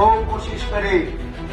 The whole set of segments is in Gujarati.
બહુ કોશિશ કરી.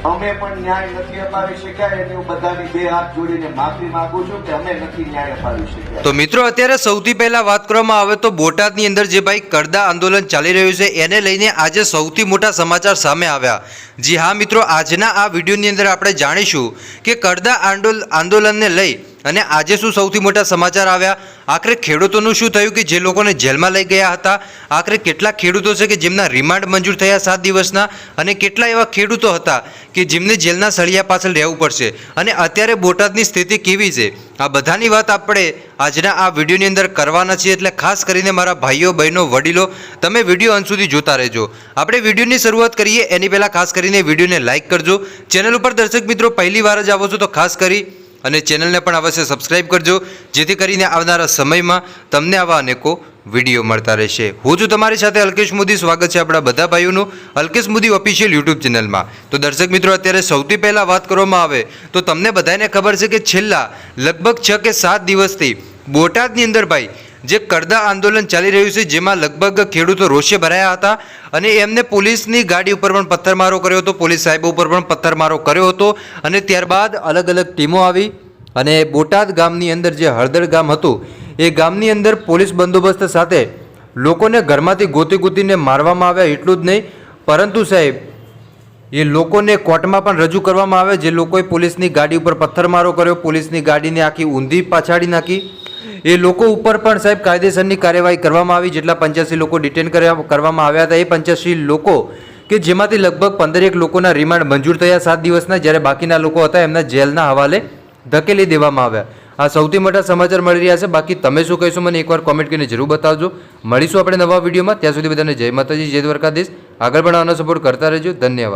અમે પણ ન્યાય નથી અપાવી શક્યા એટલે હું બધાની બે હાથ જોડીને માફી માંગુ છું કે અમે નથી ન્યાય અપાવી શક્યા. તો મિત્રો, અત્યારે સૌથી પહેલા વાત કરવામાં આવે તો બોટાદની અંદર જે ભાઈ કરદા આંદોલન ચાલી રહ્યું છે, એને લઈને આજે સૌથી મોટા સમાચાર સામે આવ્યા. જી હા મિત્રો, આજના આ વિડીયોની અંદર આપણે જાણીશું કે કરદા આંદોલન આંદોલનને લઈ અને આજે શું સૌથી મોટા સમાચાર આવ્યા? આખરે ખેડૂતોનું શું થયું કે જે લોકોને જેલમાં લઈ ગયા હતા? આખરે કેટલા ખેડૂતો છે કે જેમના રિમાન્ડ મંજૂર થયા સાત દિવસના? અને કેટલા એવા ખેડૂતો હતા કે જેમને જેલના સળિયા પાછળ રહેવું પડશે? અને અત્યારે બોટાદની સ્થિતિ કેવી છે? આ બધાની વાત આપણે આજના આ વિડીયોની અંદર કરવાના છીએ. એટલે ખાસ કરીને મારા ભાઈઓ, બહેનો, વડીલો, તમે વીડિયો અંત સુધી જોતા રહેજો. આપણે વિડીયોની શરૂઆત કરીએ. એની પહેલાં ખાસ કરીને વિડીયોને લાઇક કરજો. ચેનલ ઉપર દર્શક મિત્રો પહેલી વાર જ આવો છો તો ખાસ કરી અને ચેનલને પણ અવશ્ય સબસ્ક્રાઈબ કરજો, જેથી કરીને આવનારા સમયમાં તમને આવા અનેકો વીડિયો મળતા રહેશે. હું છું તમારી સાથે અલ્કેશ મોદી, સ્વાગત છે આપણા બધા ભાઈઓનું અલ્કેશ મોદી ઓફિશિયલ યુટ્યુબ ચેનલમાં. તો દર્શક મિત્રો, અત્યારે સૌથી પહેલાં વાત કરવામાં આવે, તો તમને બધાને ખબર છે કે છેલ્લા લગભગ છ કે સાત દિવસથી બોટાદની અંદર ભાઈ જે કરદા આંદોલન ચાલી રહ્યું છે, જેમાં લગભગ ખેડૂતો રોષે ભરાયા હતા અને એમને પોલીસની ગાડી ઉપર પણ પથ્થરમારો કર્યો હતો. પોલીસ સાહેબો ઉપર પણ પથ્થરમારો કર્યો હતો અને ત્યારબાદ અલગ અલગ ટીમો આવી અને બોટાદ ગામની અંદર જે હળદર ગામ હતું, એ ગામની અંદર પોલીસ બંદોબસ્ત સાથે લોકોને ઘરમાંથી ગોતી ગોતીને મારવામાં આવ્યા એટલું જ નહીં. પરંતુ સાહેબ, એ લોકોને કોર્ટમાં પણ રજૂ કરવામાં આવે, જે લોકોએ પોલીસની ગાડી ઉપર પથ્થરમારો કર્યો, પોલીસની ગાડીને આખી ઊંધી પાછાડી નાખી. એ લોકો ઉપર પણ સાહેબ કાયદેસરની કાર્યવાહી કરવામાં આવી, જેટલા પંચ્યાસી લોકો ડિટેન કરવામાં આવ્યા હતા. એ પંચ્યાસી લોકો કે જેમાંથી લગભગ પંદરેક લોકોના રિમાન્ડ મંજૂર થયા સાત દિવસના, જ્યારે બાકીના લોકો હતા, એમના જેલના હવાલે ધકેલી દેવામાં આવ્યા. આ સૌથી મોટા સમાચાર મળી રહ્યા છે. બાકી તમે શું કહીશો મને એકવાર કોમેન્ટ કરીને જરૂર બતાવજો. મળીશું આપણે નવા વિડીયોમાં. ત્યાં સુધી બધાને જય માતાજી, જય દ્વારકાધીશ. આગળ પણ આનો સપોર્ટ કરતા રહેજો. ધન્યવાદ.